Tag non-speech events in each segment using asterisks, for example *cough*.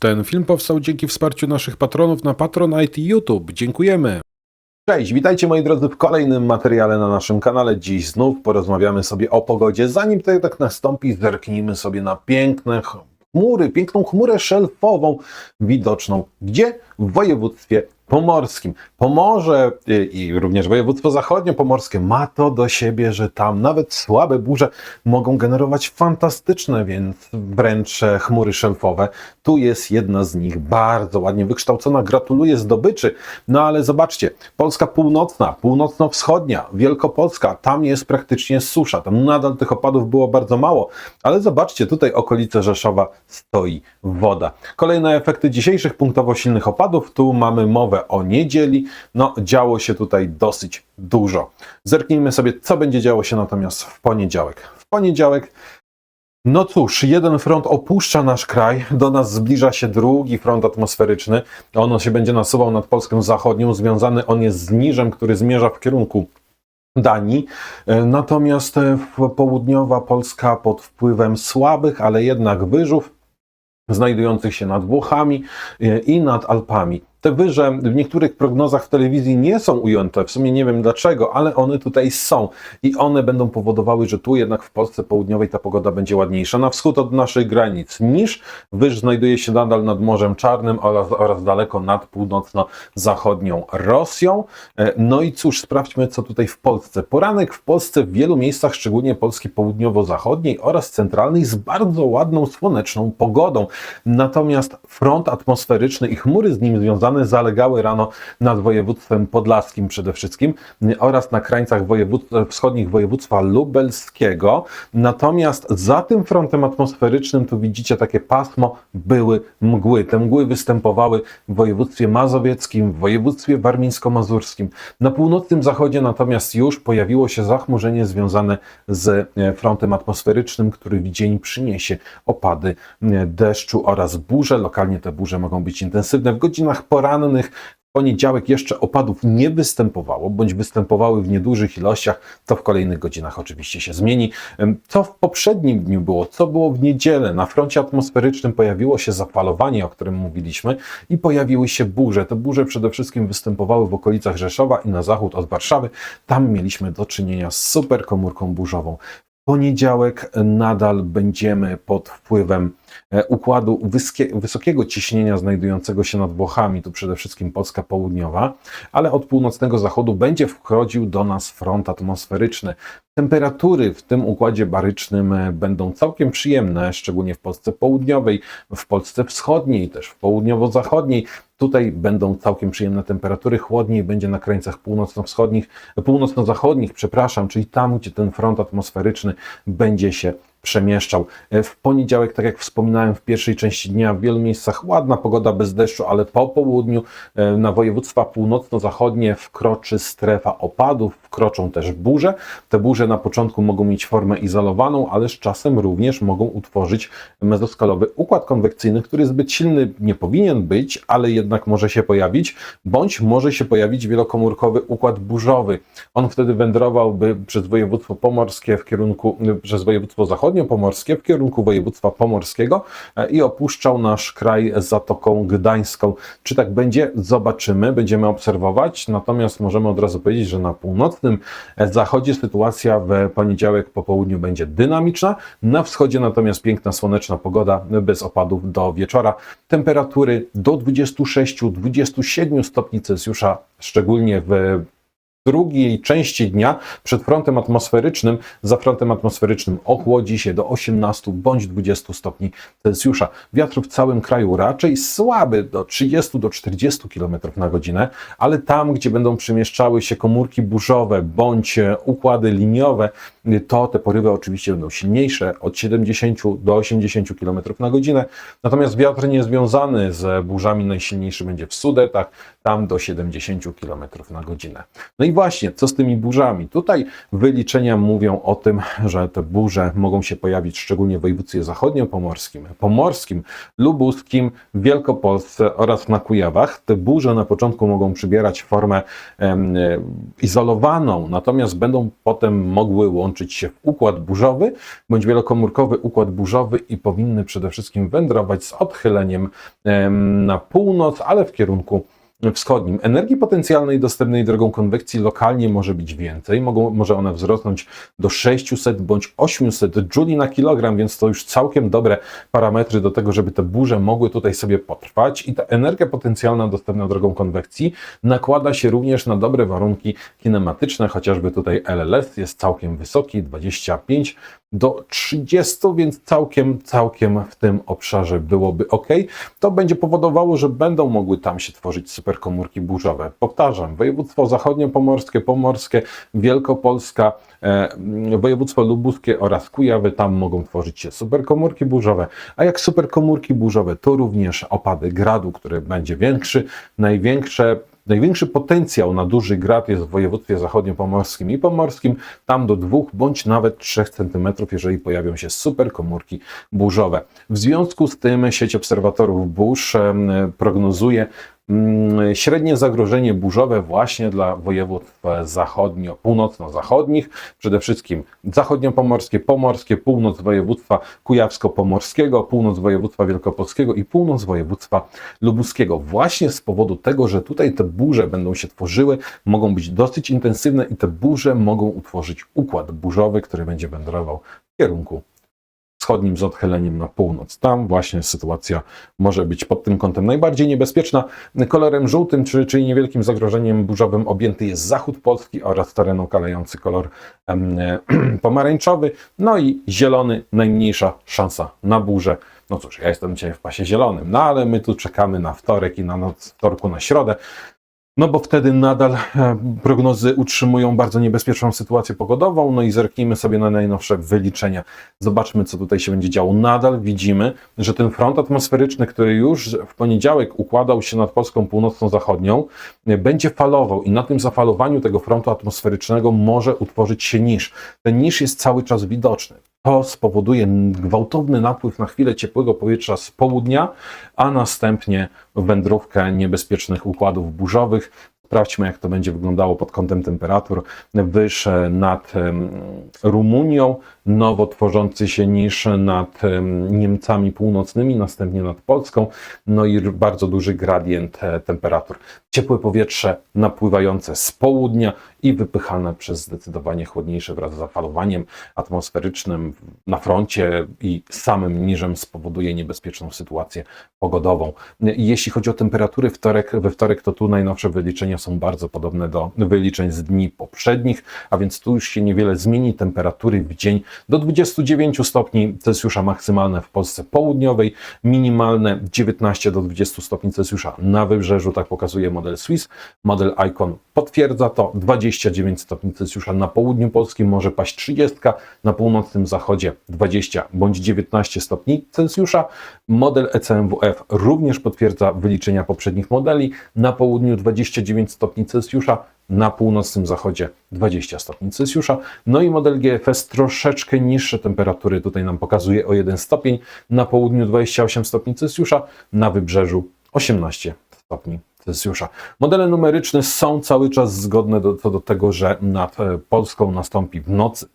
Ten film powstał dzięki wsparciu naszych patronów na Patronite i YouTube. Dziękujemy. Cześć, witajcie moi drodzy w kolejnym materiale na naszym kanale. Dziś znów porozmawiamy sobie o pogodzie. Zanim to jednak nastąpi, zerknijmy sobie na piękne chmury, piękną chmurę szelfową widoczną. Gdzie? W województwie pomorskim. Pomorze y, i również województwo zachodnio-pomorskie ma to do siebie, że tam nawet słabe burze mogą generować fantastyczne, więc wręcz e, chmury szelfowe. Tu jest jedna z nich bardzo ładnie wykształcona. Gratuluję zdobyczy. No ale zobaczcie, Polska północna, północno-wschodnia, Wielkopolska, tam jest praktycznie susza. Tam nadal tych opadów było bardzo mało, ale zobaczcie, tutaj okolice Rzeszowa stoi woda. Kolejne efekty dzisiejszych punktowo silnych opadów. Tu mamy mowę o niedzieli. No, działo się tutaj dosyć dużo. Zerknijmy sobie, co będzie działo się natomiast w poniedziałek. W poniedziałek no cóż, jeden front opuszcza nasz kraj, do nas zbliża się drugi front atmosferyczny. On się będzie nasuwał nad Polską Zachodnią, związany on jest z niżem, który zmierza w kierunku Danii. E, Natomiast e, południowa Polska pod wpływem słabych, ale jednak wyżów znajdujących się nad Włochami e, i nad Alpami. Te wyże w niektórych prognozach w telewizji nie są ujęte, w sumie nie wiem dlaczego, ale one tutaj są i one będą powodowały, że tu jednak w Polsce południowej ta pogoda będzie ładniejsza. Na wschód od naszych granic niż wyż znajduje się nadal nad Morzem Czarnym oraz, oraz daleko nad północno-zachodnią Rosją. E, No i cóż, sprawdźmy co tutaj w Polsce. Poranek w Polsce w wielu miejscach, szczególnie Polski południowo-zachodniej oraz centralnej z bardzo ładną, słoneczną pogodą. Natomiast front atmosferyczny i chmury z nim związane zalegały rano nad województwem podlaskim przede wszystkim y, oraz na krańcach wojewód, wschodnich województwa lubelskiego. Natomiast za tym frontem atmosferycznym tu widzicie takie pasmo były mgły. Te mgły występowały w województwie mazowieckim, w województwie warmińsko-mazurskim. Na północnym zachodzie natomiast już pojawiło się zachmurzenie związane z e, frontem atmosferycznym, który w dzień przyniesie opady e, deszczu oraz burze. Lokalnie te burze mogą być intensywne. W godzinach porannych w poniedziałek jeszcze opadów nie występowało, bądź występowały w niedużych ilościach. To w kolejnych godzinach oczywiście się zmieni. Co w poprzednim dniu było? Co było w niedzielę? Na froncie atmosferycznym pojawiło się zapalowanie, o którym mówiliśmy, i pojawiły się burze. Te burze przede wszystkim występowały w okolicach Rzeszowa i na zachód od Warszawy. Tam mieliśmy do czynienia z superkomórką burzową poniedziałek nadal będziemy pod wpływem układu wyskie, wysokiego ciśnienia znajdującego się nad Włochami, tu przede wszystkim Polska Południowa, ale od północnego zachodu będzie wchodził do nas front atmosferyczny. Temperatury w tym układzie barycznym e, będą całkiem przyjemne, szczególnie w Polsce Południowej, w Polsce Wschodniej, też w południowo-zachodniej. Tutaj będą całkiem przyjemne temperatury, chłodniej będzie na krańcach północno-wschodnich, północno-zachodnich, przepraszam, czyli tam, gdzie ten front atmosferyczny będzie się przemieszczał. E, W poniedziałek, tak jak wspominałem w pierwszej części dnia, w wielu miejscach ładna pogoda bez deszczu, ale po południu e, na województwa północno-zachodnie wkroczy strefa opadów, wkroczą też burze. Te burze na początku mogą mieć formę izolowaną, ale z czasem również mogą utworzyć mezoskalowy układ konwekcyjny, który zbyt silny nie powinien być, ale jednak może się pojawić, bądź może się pojawić wielokomórkowy układ burzowy. On wtedy wędrowałby przez województwo pomorskie w kierunku, przez województwo zachodnio-pomorskie w kierunku województwa pomorskiego e, i opuszczał nasz kraj Zatoką Gdańską. Czy tak będzie? Zobaczymy, będziemy obserwować, natomiast możemy od razu powiedzieć, że na północnym e, zachodzie sytuacja w poniedziałek po południu będzie dynamiczna, na wschodzie natomiast piękna słoneczna pogoda bez opadów do wieczora. Temperatury do 26-27 stopni Celsjusza, szczególnie w drugiej części dnia przed frontem atmosferycznym, za frontem atmosferycznym ochłodzi się do 18 bądź 20 stopni Celsjusza. Wiatr w całym kraju raczej słaby do 30 do 40 km na godzinę, ale tam, gdzie będą przemieszczały się komórki burzowe bądź e, układy liniowe, to te porywy oczywiście będą silniejsze od 70 do 80 km na godzinę. Natomiast wiatr niezwiązany z burzami najsilniejszy będzie w Sudetach, tam do 70 km na godzinę. No i właśnie, co z tymi burzami? Tutaj wyliczenia mówią o tym, że te burze mogą się pojawić szczególnie w województwie zachodniopomorskim, pomorskim, lubuskim, Wielkopolsce oraz na Kujawach. Te burze na początku mogą przybierać formę em, e, izolowaną, natomiast będą potem mogły łączyć się w układ burzowy bądź wielokomórkowy układ burzowy i powinny przede wszystkim wędrować z odchyleniem em, na północ, ale w kierunku wschodnim. Energii potencjalnej dostępnej drogą konwekcji lokalnie może być więcej. Mogą, może ona wzrosnąć do 600 bądź 800 jouli na kilogram, więc to już całkiem dobre parametry do tego, żeby te burze mogły tutaj sobie potrwać. I ta energia potencjalna dostępna drogą konwekcji nakłada się również na dobre warunki kinematyczne, chociażby tutaj LLS jest całkiem wysoki, 25 do 30, więc całkiem, całkiem w tym obszarze byłoby ok. To będzie powodowało, że będą mogły tam się tworzyć superkomórki burzowe. Powtarzam, województwo zachodniopomorskie, pomorskie, Wielkopolska, e, województwo lubuskie oraz Kujawy, tam mogą tworzyć się superkomórki burzowe. A jak superkomórki burzowe, to również opady gradu, który będzie większy, największe Największy potencjał na duży grad jest w województwie zachodniopomorskim i pomorskim, tam do 2 bądź nawet 3 cm, jeżeli pojawią się superkomórki burzowe. W związku z tym sieć obserwatorów burz prognozuje średnie zagrożenie burzowe właśnie dla województw zachodnio, północno-zachodnich, przede wszystkim zachodniopomorskie, pomorskie, północ województwa kujawsko-pomorskiego, północ województwa wielkopolskiego i północ województwa lubuskiego. Właśnie z powodu tego, że tutaj te burze będą się tworzyły, mogą być dosyć intensywne i te burze mogą utworzyć układ burzowy, który będzie wędrował w kierunku wschodnim z odchyleniem na północ. Tam właśnie sytuacja może być pod tym kątem najbardziej niebezpieczna. Kolorem żółtym, czyli, czyli niewielkim zagrożeniem burzowym objęty jest zachód Polski oraz teren okalający kolor em, *clears throat* pomarańczowy. No i zielony, najmniejsza szansa na burzę. No cóż, ja jestem dzisiaj w pasie zielonym, no ale my tu czekamy na wtorek i na noc wtorku na środę. No bo wtedy nadal e, prognozy utrzymują bardzo niebezpieczną sytuację pogodową. No i zerknijmy sobie na najnowsze wyliczenia. Zobaczmy, co tutaj się będzie działo. Nadal widzimy, że ten front atmosferyczny, który już w poniedziałek układał się nad Polską północno-zachodnią, e, będzie falował i na tym zafalowaniu tego frontu atmosferycznego może utworzyć się niż. Ten niż jest cały czas widoczny. To spowoduje gwałtowny napływ na chwilę ciepłego powietrza z południa, a następnie wędrówkę niebezpiecznych układów burzowych. Sprawdźmy, jak to będzie wyglądało pod kątem temperatur. Wyż nad Rumunią, nowo tworzący się niż nad em, Niemcami północnymi, następnie nad Polską, no i bardzo duży gradient e, temperatur. Ciepłe powietrze napływające z południa i wypychane przez zdecydowanie chłodniejsze wraz z zafalowaniem atmosferycznym na froncie i samym niżem spowoduje niebezpieczną sytuację pogodową. Jeśli chodzi o temperatury wtorek, we wtorek, to tu najnowsze wyliczenia są bardzo podobne do wyliczeń z dni poprzednich, a więc tu już się niewiele zmieni. Temperatury w dzień do 29 stopni Celsjusza maksymalne w Polsce południowej, minimalne 19 do 20 stopni Celsjusza na wybrzeżu, tak pokazuje model Swiss. Model Icon potwierdza to, 29 stopni Celsjusza na południu polskim może paść 30, na północnym zachodzie 20 bądź 19 stopni Celsjusza. Model ECMWF również potwierdza wyliczenia poprzednich modeli, na południu 29 stopni Celsjusza, na północnym zachodzie 20 stopni Celsjusza. No i model GFS troszeczkę niższe temperatury tutaj nam pokazuje o 1 stopień, na południu 28 stopni Celsjusza, na wybrzeżu 18 stopni Celsjusza. Modele numeryczne są cały czas zgodne do, co do tego, że nad e, Polską nastąpi w nocy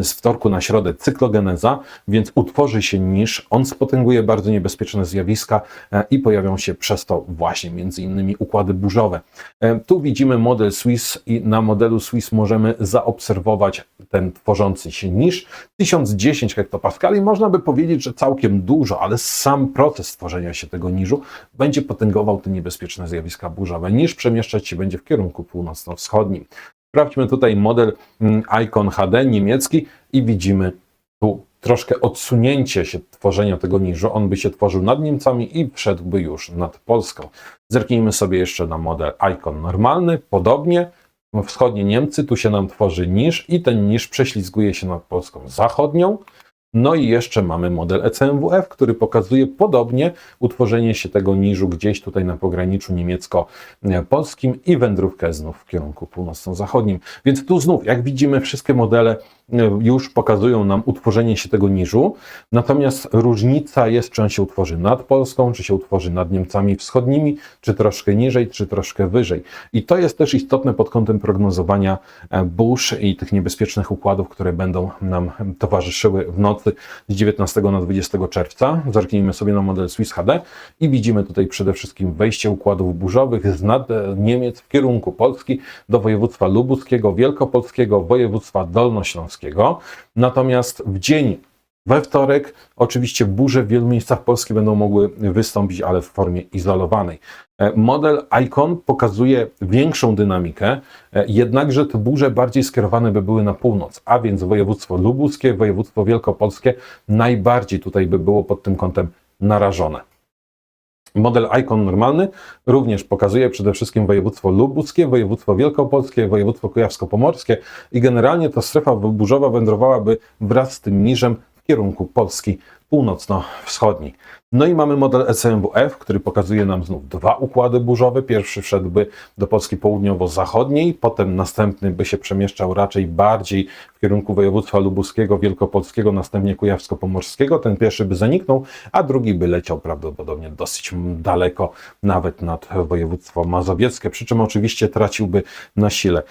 z wtorku na środę cyklogeneza, więc utworzy się niż, on spotęguje bardzo niebezpieczne zjawiska e, i pojawią się przez to właśnie między innymi układy burzowe. E, Tu widzimy model Swiss i na modelu Swiss możemy zaobserwować ten tworzący się niż 1010 hektopaskali. Można by powiedzieć, że całkiem dużo, ale sam proces tworzenia się tego niżu będzie potęgował te niebezpieczne zjawiska burzowe. Niż przemieszczać się będzie w kierunku północno-wschodnim. Sprawdźmy tutaj model mm, Icon HD niemiecki i widzimy tu troszkę odsunięcie się tworzenia tego niżu. On by się tworzył nad Niemcami i wszedłby już nad Polską. Zerknijmy sobie jeszcze na model Icon normalny. Podobnie wschodnie Niemcy, tu się nam tworzy niż i ten niż prześlizguje się nad Polską zachodnią. No i jeszcze mamy model ECMWF, który pokazuje podobnie utworzenie się tego niżu gdzieś tutaj na pograniczu niemiecko-polskim i wędrówkę znów w kierunku północno-zachodnim. Więc tu znów, jak widzimy, wszystkie modele już pokazują nam utworzenie się tego niżu, natomiast różnica jest, czy on się utworzy nad Polską, czy się utworzy nad Niemcami Wschodnimi, czy troszkę niżej, czy troszkę wyżej. I to jest też istotne pod kątem prognozowania e, burz i tych niebezpiecznych układów, które będą nam towarzyszyły w nocy z 19 na 20 czerwca. Zerknijmy sobie na model Swiss HD i widzimy tutaj przede wszystkim wejście układów burzowych z nad e, Niemiec w kierunku Polski do województwa lubuskiego, wielkopolskiego, województwa dolnośląskiego. Natomiast w dzień we wtorek oczywiście burze w wielu miejscach Polski będą mogły wystąpić, ale w formie izolowanej. E, Model Icon pokazuje większą dynamikę, e, jednakże te burze bardziej skierowane by były na północ, a więc województwo lubuskie, województwo wielkopolskie najbardziej tutaj by było pod tym kątem narażone. Model Icon normalny również pokazuje przede wszystkim województwo lubuskie, województwo wielkopolskie, województwo kujawsko-pomorskie i generalnie ta strefa burzowa wędrowałaby wraz z tym niżem kierunku Polski północno-wschodniej. No i mamy model ECMWF, który pokazuje nam znów dwa układy burzowe. Pierwszy wszedłby do Polski południowo-zachodniej, potem następny by się przemieszczał raczej bardziej w kierunku województwa lubuskiego, wielkopolskiego, następnie kujawsko-pomorskiego. Ten pierwszy by zaniknął, a drugi by leciał prawdopodobnie dosyć daleko, nawet nad województwo mazowieckie, przy czym oczywiście traciłby na sile.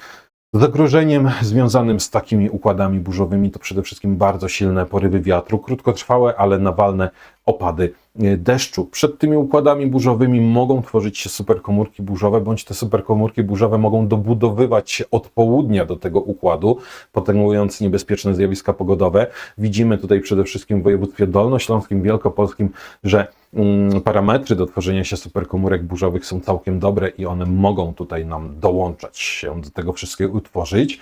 Zagrożeniem związanym z takimi układami burzowymi to przede wszystkim bardzo silne porywy wiatru, krótkotrwałe, ale nawalne opady e, deszczu. Przed tymi układami burzowymi mogą tworzyć się superkomórki burzowe, bądź te superkomórki burzowe mogą dobudowywać się od południa do tego układu, potęgując niebezpieczne zjawiska pogodowe. Widzimy tutaj przede wszystkim w województwie dolnośląskim, wielkopolskim, że parametry do tworzenia się superkomórek burzowych są całkiem dobre i one mogą tutaj nam dołączać się do tego wszystkiego utworzyć.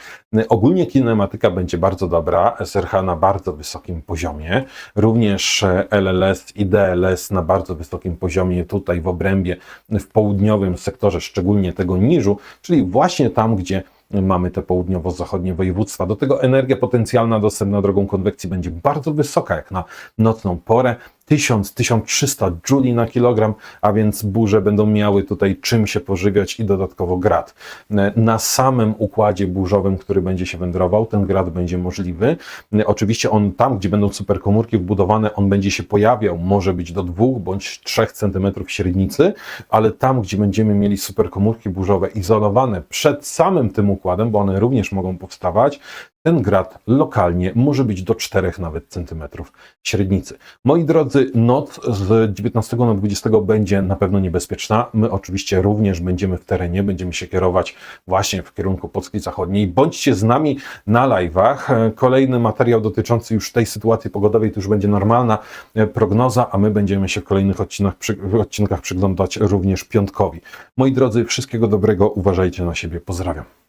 Ogólnie kinematyka będzie bardzo dobra, SRH na bardzo wysokim poziomie, również LLS i DLS na bardzo wysokim poziomie tutaj w obrębie w południowym sektorze, szczególnie tego niżu, czyli właśnie tam, gdzie mamy te południowo-zachodnie województwa. Do tego energia potencjalna dostępna drogą konwekcji będzie bardzo wysoka, jak na nocną porę. 1000-1300 jouli na kilogram, a więc burze będą miały tutaj czym się pożywiać i dodatkowo grad. Na samym układzie burzowym, który będzie się wędrował, ten grad będzie możliwy. Oczywiście on tam, gdzie będą superkomórki wbudowane, on będzie się pojawiał, może być do 2 bądź 3 cm średnicy, ale tam, gdzie będziemy mieli superkomórki burzowe izolowane przed samym tym układem, bo one również mogą powstawać, ten grad lokalnie może być do 4 nawet centymetrów średnicy. Moi drodzy, noc z 19 na 20 będzie na pewno niebezpieczna. My oczywiście również będziemy w terenie, będziemy się kierować właśnie w kierunku Polski Zachodniej. Bądźcie z nami na live'ach. Kolejny materiał dotyczący już tej sytuacji pogodowej to już będzie normalna e, prognoza, a my będziemy się w kolejnych odcinkach, odcinkach przyglądać również piątkowi. Moi drodzy, wszystkiego dobrego, uważajcie na siebie, pozdrawiam.